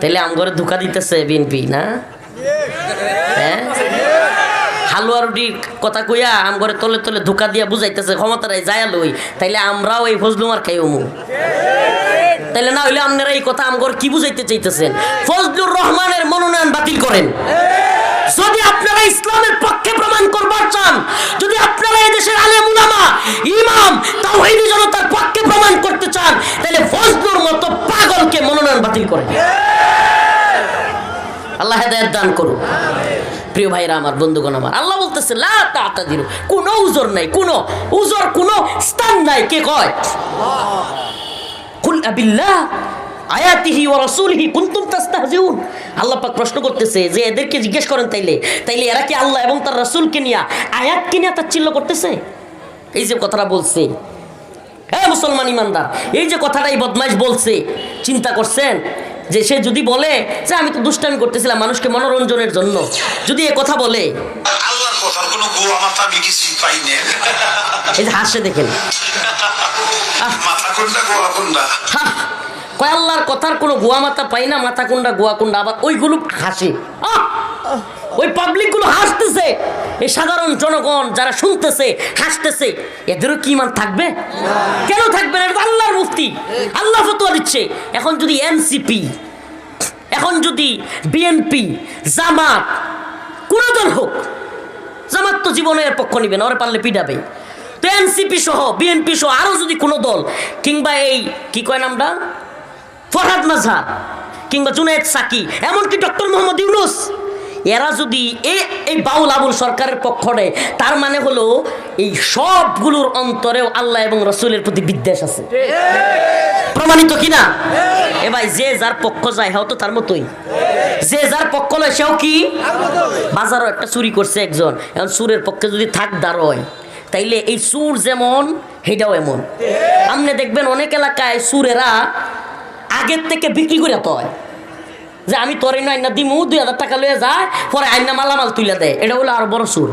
তাইলে আমগরে ধোকা দিতেছে বিএনপি, না? হ্যাঁ? হালুয়া রুটির কথা কইয়া আমগরে তলে তলে ধোকা দিয়া বুঝাইতেছে ক্ষমতারাই যায় লই, তাইলে আমরাও এই ফজলুমার খাই অমু। তাইলে না হইলে আপনারা এই কথা আমগর কি বুঝাইতে চাইতেছেন? ফজলুর রহমানের মনোনয়ন বাতিল করেন। যদি আপনারা ইসলামের পক্ষে প্রমাণ করবার চান, যদি আপনারা এই দেশের আলেম উলামা, ইমাম, তাওহীদি জনতার পক্ষে প্রমাণ করতে চান তাহলে ফজলুর মতো পাগলকে মনোনয়ন বাতিল করেন। আল্লাহ হেদায়েত দান করুন প্রিয় ভাইরা, আমার বন্ধুগণ, আমার আল্লাহ বলতেছে, লা তাতাদিরু কোনো উজর নাই, কোনো উজর, কোনো স্থান নাই, কে কয়? কুল আবিল্লাহ, আয়াতিহি ওয়া রাসূলিহি কুনতুম তাস্তাহজিউন। আল্লাহ পাক প্রশ্ন করতেছে, যে এদেরকে জিজ্ঞেস করেন তাইলে তাইলে এরা কি আল্লাহ এবং তার রাসূলকে নিয়ে আয়াতকে নিয়ে তাচ্ছিল্য করতেছে? এই যে কথাটা বলছে হ্যাঁ মুসলমান ইমানদার, এই যে কথাটা এই বদমাইশ বলছে, চিন্তা করছেন? যে সে যদি বলে যে আমি তো দুষ্টামি করতেছিলাম মানুষকে মনোরঞ্জনের জন্য যদি এ কথা বলে। আল্লাহর কথার কোনো গোয়া মাথা আমি কিছুই পাই না। এই যে হাসে দেখেন। মাথা কোনটা গোয়া কোনটা? কয় আল্লাহর কথার কোনো গোয়া মাথা পাই না মাথা কোনটা গোয়া কোনটা আবার ওইগুলো হাসে! ওই পাবলিকগুলো হাসতেছে। এই সাধারণ জনগণ যারা শুনতেছে হাসতেছে এদেরও কি মান থাকবে? কেন থাকবে না? আল্লাহর মুফতি। আল্লাহ ফতোয়া দিচ্ছে। এখন যদি এনসিপি এখন যদি বিএনপি জামাত, কোন দল হোক, জামাত তো জীবনের পক্ষ নিবে না, ওরা পারলে পিডাবে তো এনসিপি সহ বিএনপি সহ আরও যদি কোনো দল, কিংবা এই, কি কয় নামটা? ফরহাদ মাজহার কিংবা জুনায়েদ সাকি, এমনকি ডক্টর মোহাম্মদ ইউনুস, এরা যদি এ, এই বাউল আবুল সরকারের পক্ষ নেয়, তার মানে হলো এই সবগুলোর অন্তরেও আল্লাহ এবং রসুলের প্রতি বিদ্বেষ আছে। প্রমাণিত কিনা এ ভাই যে যার পক্ষ যায় হেও তো তার মতোই। যে যার পক্ষ লয় সেও কি? বাজারও একটা চুরি করছে একজন। এখন সুরের পক্ষে যদি থাক দাঁড়য় তাইলে এই সুর যেমন হেটাও এমন। আপনি দেখবেন অনেক এলাকায় সুরেরা আগের থেকে বিক্রি করে তয় যে আমি তোর এই আইনা দিমু দুই হাজার টাকা লয়ে যায় পরে আইনা মালামাল তুলে দেয় এটা হলো আর বড় সুর।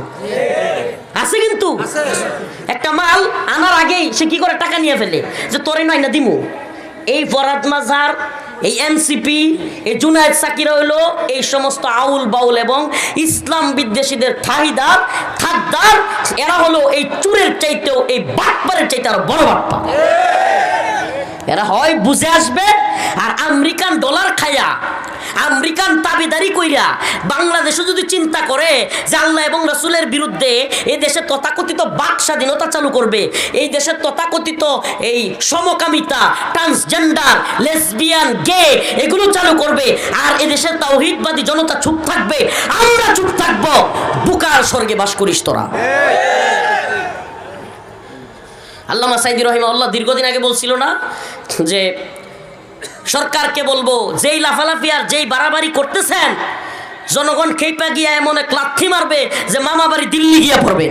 আছে কিন্তু? একটা মাল আনার আগেই সে কি করে টাকা নিয়ে ফেলে? যে তোর এই আইনা দিমু। এই ফরাদ মাজার এই এনসিপি এই জুনায়দ সাকিরা হইল এই সমস্ত আউল বাউল এবং ইসলাম বিদ্বেষীদের ঠাহিদার থাকদার। এরা হলো এই চুরের চাইতেও এই বাটপারের চাইতে আরও বড় বাটপা এরা হয় বুঝে আসবে আর আমেরিকান ডলার খায়া আমেরিকান তাবিদারি কইরা বাংলাদেশও যদি চিন্তা করে যে আল্লাহ এবং রসুলের বিরুদ্ধে এই দেশে তথাকথিত বাক স্বাধীনতা চালু করবে, এই দেশের তথাকথিত এই সমকামিতা ট্রান্সজেন্ডার লেসবিয়ান গে এগুলো চালু করবে আর এই দেশের তাওহিদবাদী জনতা চুপ থাকবে। আমরা চুপ থাকব। বুকার স্বর্গে বাস করিস তোরা। আল্লামা সাইদি রহিমা আল্লাহ দীর্ঘদিন আগে বলছিল না যে সরকারকে বলব যেই লাফালাফি আর যেই বাড়াবাড়ি করতেছেন জনগণ খেপা গিয়া এমন এক লাথি মারবে যে মামা বাড়ি দিল্লি গিয়া পড়বে।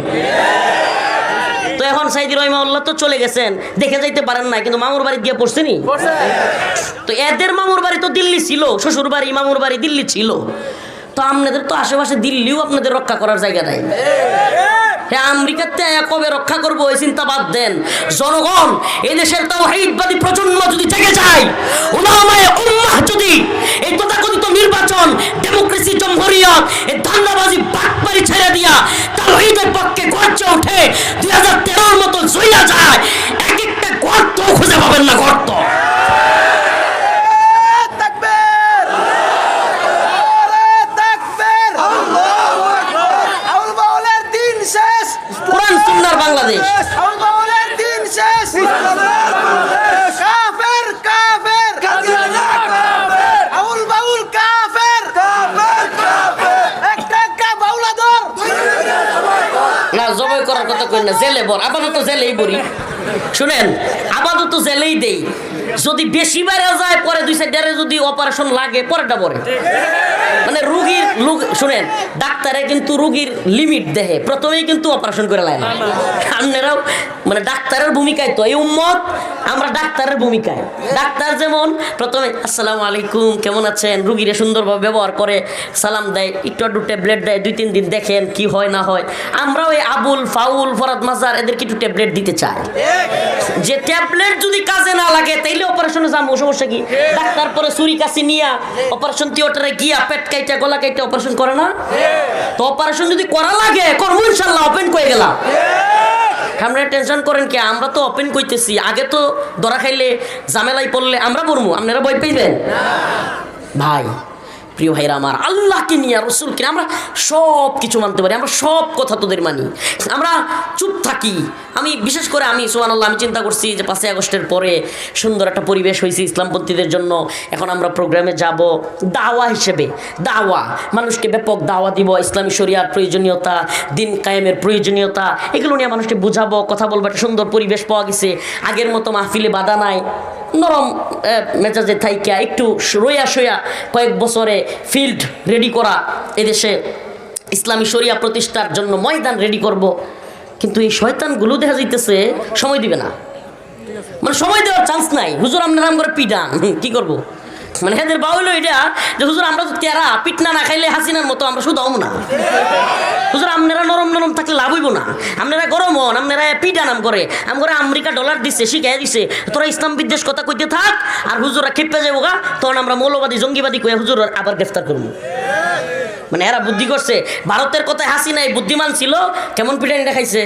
তো এখন সাইদি রহিমা আল্লাহ তো চলে গেছেন দেখে যাইতে পারেন না কিন্তু মামুর বাড়ি গিয়ে পড়ছেনি তো এদের মামুর বাড়ি তো দিল্লি ছিল শ্বশুর বাড়ি মামুর বাড়ি দিল্লি ছিল। তো আপনাদের তো আশেপাশে দিল্লিও আপনাদের রক্ষা করার জায়গা নাই। হ্যাঁ আমেরিকাতে আয়া কবে রক্ষা করব এই চিন্তা বাদ দেন। জনগণ, এই দেশের তাওহীদবাদী প্রজন্ম যদি জেগে যায়, উলামায়ে উম্মাহ যদি এই তথাকথিত নির্বাচন, ডেমোক্রেসি, জমহুরিয়ত, এই ধান্দাবাজি বাটপারি ছেড়ে দিয়া তাওহীদের পক্ষে গর্জে ওঠে, দুই হাজার তেরোর মতো জইয়া যায়, এক একটা গর্ত খুঁজে পাবেন না গর্ত তাকবীর নারে তাকবীর আউল বাউলের দিন শেষ কোরআন সুন্নাহর বাংলাদেশ আউল বাউলের দিন শেষ কাফের কাফের আউল বাউল কাফের একটা একটা বাউলা ধর না জবাই করার কথা কই না জেলে বর, আপাতত জেলেই বরি শুনেন, আপাতত জেলেই দেই। যদি বেশি বেড়ে যায়, পরে দুই সাইডে যদি অপারেশন লাগে, পরেরটা পরে। মানে রুগীর শুনেন, ডাক্তারে কিন্তু রুগীর লিমিট দেহে। প্রথমেই কিন্তু অপারেশন করে না। আপনারাও মানে ডাক্তারের ভূমিকায় তো। এই উম্মত, আমরা ডাক্তারের ভূমিকায়। ডাক্তার যেমন, প্রথমে, আসসালামু আলাইকুম, কেমন আছেন? রুগীরে সুন্দরভাবে ব্যবহার করে, সালাম দেয়, একটু একটু ট্যাবলেট দেয়, দুই, তিন দিন দেখেন কি হয় না হয়। আমরাও এই আবুল, ফাউল ফরাদ মাজার এদেরকে একটু ট্যাবলেট দিতে চাই যে ট্যাবলেট যদি কাজে না লাগে, তাইলে অপারেশনে যাব সমস্যা কি? ডাক্তার পরে ছুরি কাছে নিয়া অপারেশন থিয়েটারে গিয়া পেট কাইটা, গলা কাইটা অপারেশন করে না? তো অপারেশন যদি করা লাগে, করব ইনশাল্লাহ ওপেন করে গেলাম। আপনারা টেনশন করেন কি, আমরা তো ওপেন কইতেছি। আগে তো ধরা খাইলে ঝামেলাই পড়লে আমরা বলব আপনারা ভয় পাইবেন? ভাই প্রিয় ভাইরা আমার, আল্লাহকে নিয়ে, রসুলকে আমরা সব কিছু মানতে পারি, আমরা সব কথা তোদের মানি। আমরা চুপ থাকি। আমি, বিশেষ করে আমি সোহান আল্লাহ আমি চিন্তা করছি যে পাঁচই আগস্টের পরে সুন্দর একটা পরিবেশ হয়েছে ইসলামপন্থীদের জন্য। এখন আমরা প্রোগ্রামে যাব দাওয়া হিসেবে। দাওয়া, মানুষকে ব্যাপক দাওয়া দিব, ইসলামী শরিয়ার প্রয়োজনীয়তা, দিন কায়েমের প্রয়োজনীয়তা, এগুলো নিয়ে মানুষকে বুঝাবো, কথা বলব, একটা সুন্দর পরিবেশ পাওয়া গেছে। আগের মতো মাহফিলে বাধা নাই। নরম মেজাজে থাইকা, একটু রইয়া সইয়া কয়েক বছরে ফিল্ড রেডি করা। এদেশে ইসলামী শরিয়া প্রতিষ্ঠার জন্য ময়দান রেডি করব। কিন্তু এই শয়তানগুলো দেখা যাইতেছে সময় দিবে না। মানে সময় দেওয়ার চান্স নাই। হুজুর, আপনার নাম করে পিডান। কি করব? মানে এদের বাউল এটা যে হুজুর আমরা তো তেরা পিটনা না খাইলে হাসিনার মতো আমরা শুধু না। হুজুর, আপনারা নরম নরম থাকলে লাভ হইব না। আপনারা গরম হন, আপনারা পিডা নাম করে। আম করে আমেরিকা ডলার দিচ্ছে শিখাই দিছে। তোরা ইসলাম বিদ্বেষ কথা কইতে থাক, আর হুজুরা খেপে যাব গা, তখন আমরা মৌলবাদী, জঙ্গিবাদী কয়ে হুজুর আবার গ্রেফতার করব। মানে এরা বুদ্ধি করছে, ভারতের কথায় হাসি নাই বুদ্ধিমান ছিল, কেমন পিটানি দেখাইছে?